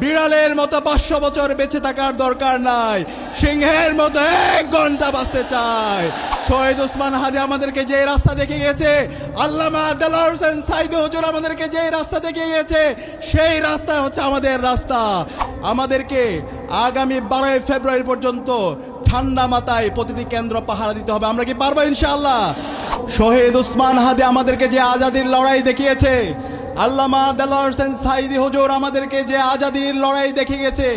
বিড়ালের মতো পাঁচশো বছর বেঁচে থাকার দরকার নাই। সিংহের মতো এক ঘণ্টা বাঁচতে চায়। শহীদ উসমান হাদি আমাদেরকে যে রাস্তা দেখে গেছে, আল্লামা দেলার হোসেন সাইদে হুজুর আমাদেরকে যে রাস্তা দেখে গেছে, সেই রাস্তা হচ্ছে আমাদের রাস্তা। আমাদেরকে আগামী বারোই ফেব্রুয়ারি পর্যন্ত ঠান্ডা মাথায় প্রতিটি কেন্দ্র পাহারা দিতে হবে। আমরা কি পারব ইনশাআল্লাহ? শহীদ উসমান হাদি আমাদেরকে যে আজাদির লড়াই দেখিয়েছে আল্লামা দেলার সাইদি হুজুর আমাদেরকে যে আজাদির লড়াই দেখে গেছে,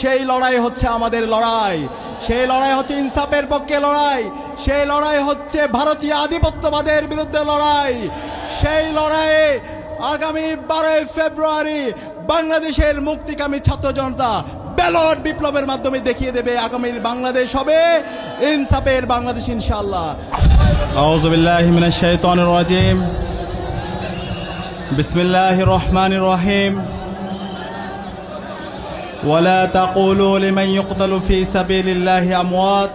সেই লড়াই হচ্ছে আমাদের লড়াই। সেই লড়াই হচ্ছে ইনসাফের পক্ষে লড়াই। সেই লড়াই হচ্ছে ভারতীয় আধিপত্যবাদের বিরুদ্ধে লড়াই। সেই লড়াইয়ে আগামী বারোই ফেব্রুয়ারি বাংলাদেশের মুক্তিকামী ছাত্র জনতা ব্যালট বিপ্লবের মাধ্যমে দেখিয়ে দেবে আগামীর বাংলাদেশ হবে ইনসাফের বাংলাদেশ ইনশাআল্লাহ। আউযু বিল্লাহি মিনাশ শাইতানির রাজিম। বিসমিল্লাহির রহমানির রহিম ولا تقولوا لمن يقتل في سبيل الله أموات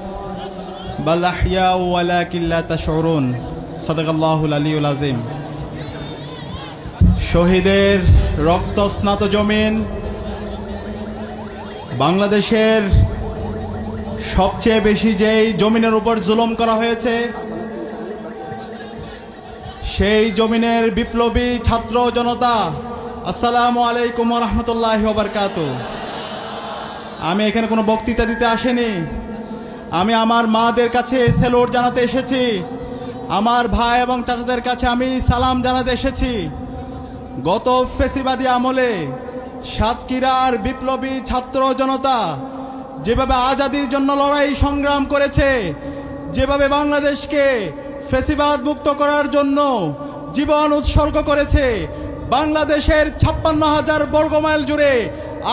بل أحياء ولكن لا تشعرون صدق الله العلي العظيم শহীদের রক্ত স্নাত জমিন বাংলাদেশের সবচেয়ে বেশি যেই জমিনের উপর জুলুম করা হয়েছে সেই জমিনের বিপ্লবী ছাত্র জনতা, আসসালামু আলাইকুম রহমতুল্লাহ বারকাত। আমি এখানে কোনো বক্তৃতা দিতে আসেনি। আমি আমার মাদের কাছে সেলোর জানাতে এসেছি। আমার ভাই এবং চাচাদের কাছে আমি সালাম জানাতে এসেছি। গত ফেসিবাদী আমলে সাতক্ষীরার বিপ্লবী ছাত্র জনতা যেভাবে আজাদির জন্য লড়াই সংগ্রাম করেছে, যেভাবে বাংলাদেশকে ফেসিবাদ মুক্ত করার জন্য জীবন উৎসর্গ করেছে বাংলাদেশের ছাপ্পান্ন হাজার বর্গমাইল জুড়ে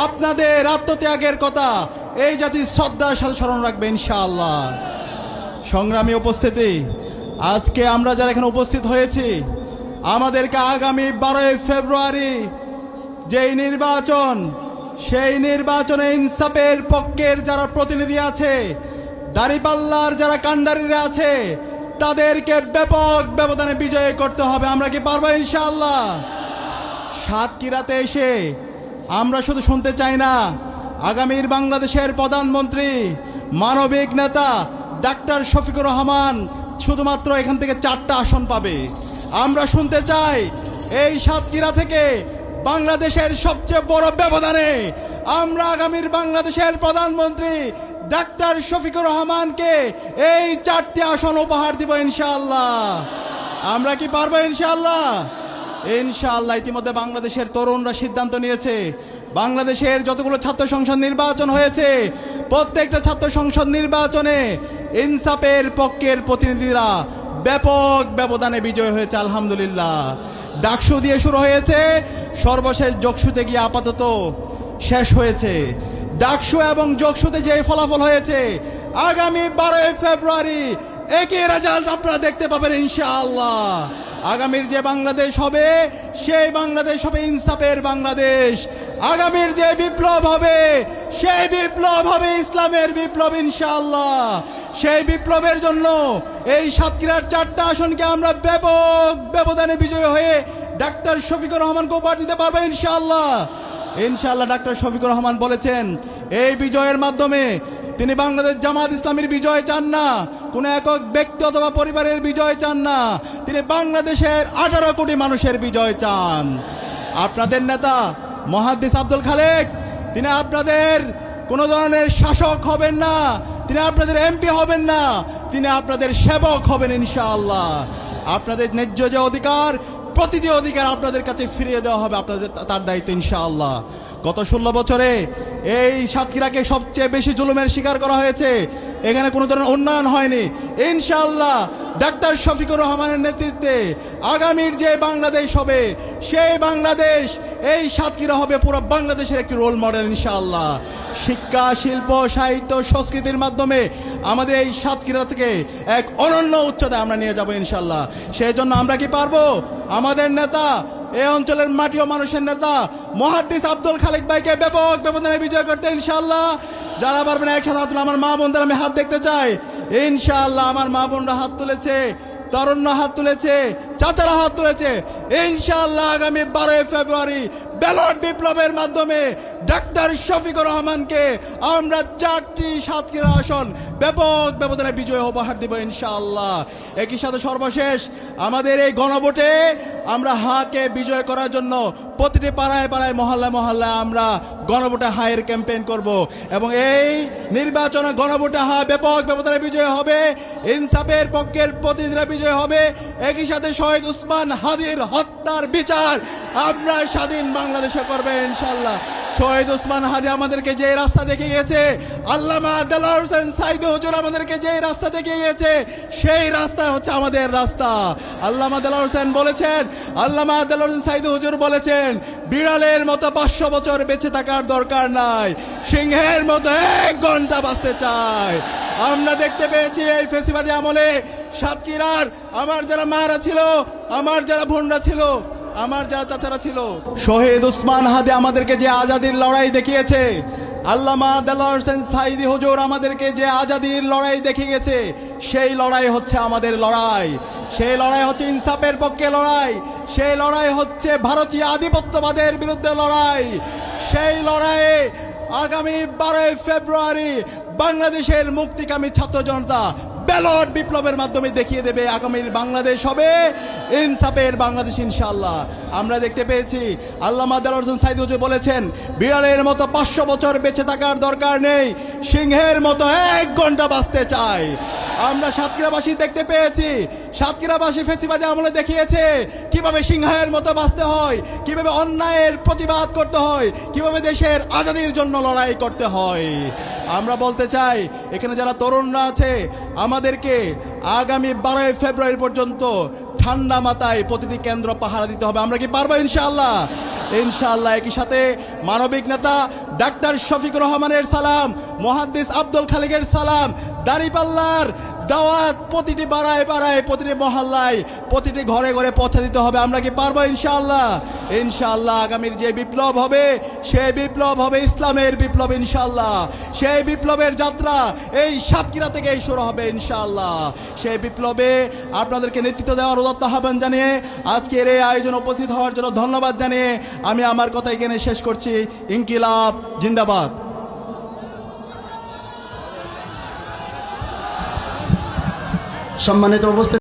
আপনাদের আত্মত্যাগের কথা এই জাতি শ্রদ্ধার সাথে স্মরণ রাখবে ইনশাআল্লাহ। সংগ্রামী উপস্থিতি, আজকে আমরা যারা এখানে উপস্থিত হয়েছি, আমাদেরকে আগামী বারোই ফেব্রুয়ারি যেই নির্বাচন, সেই নির্বাচনে ইনসাফের পক্ষের যারা প্রতিনিধি আছে, দাড়িপাল্লার যারা কাণ্ডারিরা আছে তাদেরকে ব্যাপক ব্যবধানে বিজয় করতে হবে। আমরা কি পারব ইনশাআল্লাহ? সাতক্ষীরাতে এসে আমরা শুধু শুনতে চাই না, আগামীর বাংলাদেশের প্রধানমন্ত্রী, মানবিক নেতা, ডাক্তার শফিকুর রহমান শুধুমাত্র এখান থেকে চারটা আসন পাবে। আমরা শুনতে চাই এই সাতক্ষীরা থেকে বাংলাদেশের সবচেয়ে বড় ব্যবধানে আমরা আগামীর বাংলাদেশের প্রধানমন্ত্রী ডাক্তার শফিকুর রহমানকে এই চারটি আসন উপহার দিব ইনশাআল্লাহ। আমরা কি পারব ইনশাআল্লাহ? ইনশাআল্লাহ ইতিমধ্যে বাংলাদেশের তরুণরা সিদ্ধান্ত নিয়েছে। বাংলাদেশের যতগুলো ছাত্র সংসদ নির্বাচন হয়েছে, প্রত্যেকটা ছাত্র সংসদ নির্বাচনে ইনসাফের পক্ষের প্রতিনিধিরা ব্যাপক ব্যবধানে বিজয় হয়েছে, আলহামদুলিল্লাহ। ডাকসু দিয়ে শুরু হয়েছে, সর্বশেষ যোগসুতে গিয়ে আপাতত শেষ হয়েছে। ডাকসু এবং যোগসুতে যে ফলাফল হয়েছে, আগামী বারোই ফেব্রুয়ারি একই রেজাল্ট আপনারা দেখতে পাবেন ইনশাআল্লাহ। আগামীর যে বাংলাদেশ হবে, সেই বাংলাদেশ হবে ইনসাফের বাংলাদেশ। আগামীর যে বিপ্লব হবে, সেই বিপ্লব হবে ইসলামের বিপ্লব ইনশাআল্লাহ। সেই বিপ্লবের জন্য এই সাতক্ষীরার চারটা আসনকে আমরা ব্যাপক ব্যবধানে বিজয় হয়ে ডাক্তার শফিকুর রহমানকে উপহার দিতে পারব ইনশাআল্লাহ। ইনশাআল্লাহ ডাক্তার শফিকুর রহমান বলেছেন, এই বিজয়ের মাধ্যমে তিনি বাংলাদেশ জামাত ইসলামীর বিজয় চান না, কোনো একক ব্যক্তি অথবা পরিবারের বিজয় চান না, তিনি বাংলাদেশের আঠারো কোটি মানুষের বিজয় চান। আপনাদের নেতা মহাদ্দিস আব্দুল খালেক, তিনি আপনাদের কোনো ধরনের শাসক হবেন না, তিনি আপনাদের এমপি হবেন না, তিনি আপনাদের সেবক হবেন ইনশাআল্লাহ। আপনাদের ন্যায্য যে অধিকার প্রতিটি অধিকার আপনাদের কাছে ফিরিয়ে দেওয়া হবে, আপনাদের তার দায়িত্ব, ইনশাআল্লাহ। গত ষোলো বছরে এই সাতক্ষীরাকে সবচেয়ে বেশি জুলুমের শিকার করা হয়েছে। এখানে কোনো ধরনের উন্নয়ন হয়নি। ইনশাআল্লাহ ডাক্তার শফিকুর রহমানের নেতৃত্বে আগামীর যে বাংলাদেশ হবে, সেই বাংলাদেশ, এই সাতক্ষীরা হবে পুরো বাংলাদেশের একটি রোল মডেল ইনশাআল্লাহ। শিক্ষা, শিল্প, সাহিত্য, সংস্কৃতির মাধ্যমে আমাদের এই সাতক্ষীরা থেকে এক অনন্য উচ্চতায় আমরা নিয়ে যাব ইনশাল্লাহ সেই জন্য আমরা কি পারব? আমাদের নেতা এই অঞ্চলের মাটি ও মানুষের নেতা মহাদিস আব্দুল খালেক ভাইকে ব্যাপক ব্যবধানে বিজয় করতে ইনশাল্লাহ যারা পারবেন একসাথে আমার মা বোনদের আমি হাত দেখতে চাই। ইনশাআল্লাহ আমার মা বোনরা হাত তুলেছে তরুণ হাত তুলেছে, চাচারা হাত তুলেছে। ইনশাআল্লাহ আগামী বারোই ফেব্রুয়ারি ব্যালট বিপ্লবের মাধ্যমে ডাক্তার শফিকুর রহমানকে আমরা চারটি সাতক্ষীরা আসন ব্যাপক ব্যবধানে বিজয় উপহার দেব ইনশাআল্লাহ। একই সাথে সর্বশেষ আমাদের এই গণভোটে আমরা হাকে বিজয় করার জন্য প্রতিটি পাড়ায় পাড়ায় মহল্লা মহল্লায় আমরা গণভোটে হায়ের ক্যাম্পেইন করব। এবং এই নির্বাচনে গণভোটে হা ব্যাপক ব্যবধানে বিজয় হবে, ইনসাফের পক্ষের প্রতিনিধিরা বিজয় হবে। একই সাথে শহীদ উসমান হাদির হত্যার বিচার আমরা স্বাধীন বাংলাদেশে করবে ইনশাল্লাহ শহীদ উসমান হাদি আমাদেরকে যে রাস্তা দেখে গেছে, আল্লামা দেলার হোসেন সাইদ হুজুর আমাদেরকে যে রাস্তা দেখে গেছে, সেই রাস্তা হচ্ছে আমাদের রাস্তা। আল্লামা দেলার হোসেন বলেছেন, আল্লামা দেলার হোসেন সাইদ হুজুর বলেছেন বিড়ালের মতো পাঁচশো বছর বেঁচে থাকার দরকার নাই। সিংহের মতো এক ঘণ্টা বাঁচতে চায় আমরা দেখতে পেয়েছি এই ফেসিবাদী আমলে সাতক্ষীরার আমার যারা মারা ছিল, আমার যারা বোনরা ছিল, আমার যারা চাচারা ছিল। শহীদ উসমান হাদে আমাদেরকে যে আজাদির লড়াই দেখিয়েছে আল্লামা দেলার সাইদি হুজুর আমাদেরকে যে আজাদির লড়াই দেখে গেছে, সেই লড়াই হচ্ছে আমাদের লড়াই। সেই লড়াই হচ্ছে ইনসাফের পক্ষে লড়াই। সেই লড়াই হচ্ছে ভারতীয় আধিপত্যবাদের বিরুদ্ধে লড়াই। সেই লড়াইয়ে আগামী বারোই ফেব্রুয়ারি বাংলাদেশের মুক্তিকামী ছাত্র জনতা ব্যালট বিপ্লবের মাধ্যমে দেখিয়ে দেবে আগামীর বাংলাদেশ হবে ইনসাফের বাংলাদেশ ইনশাল্লাহ আমরা দেখতে পেয়েছি, আল্লামা দেলার হোসেন সাইদ হুজুর বলেছেন, বিড়ালের মতো পাঁচশো বছর বেঁচে থাকার দরকার নেই, সিংহের মতো এক ঘণ্টা বাঁচতে চাই। আমরা সাতক্ষীরাবাসী দেখতে পেয়েছি। সাতক্ষীরাবাসী ফেসিবাদে আমলে দেখিয়েছে কীভাবে সিংহের মতো বাঁচতে হয়, কীভাবে অন্যায়ের প্রতিবাদ করতে হয়, কীভাবে দেশের আজাদির জন্য লড়াই করতে হয়। আমরা বলতে চাই, এখানে যারা তরুণরা আছে, আমাদেরকে আগামী বারোই ফেব্রুয়ারি পর্যন্ত ঠান্ডা মাথায় প্রতিটি কেন্দ্র পাহারা দিতে হবে। আমরা কি পারব ইনশাআল্লাহ? ইনশাআল্লাহ একই সাথে মানবিক নেতা ডাক্তার শফিক রহমানের সালাম, মহাদ্দিস আব্দুল খালিকের সালাম, দাঁড়িপাল্লার দাওয়াত প্রতিটি বাড়ায় বাড়ায় প্রতিটি মহল্লায়, প্রতিটি ঘরে ঘরে পৌঁছে দিতে হবে। আমরা কি পারব ইনশাআল্লাহ? ইনশাআল্লাহ আগামীর যে বিপ্লব হবে, সেই বিপ্লব হবে ইসলামের বিপ্লব ইনশাআল্লাহ। সেই বিপ্লবের যাত্রা এই সাতক্ষীরা থেকেই শুরু হবে ইনশাআল্লাহ। সেই বিপ্লবে আপনাদেরকে নেতৃত্ব দেওয়ার উদত্ত আহ্বান জানিয়ে আজকের এই আয়োজন উপস্থিত হওয়ার জন্য ধন্যবাদ জানিয়ে আমি আমার কথা এখানে শেষ করছি। ইনকিলাব, জিন্দাবাদ। সম্মানিত উপস্থিত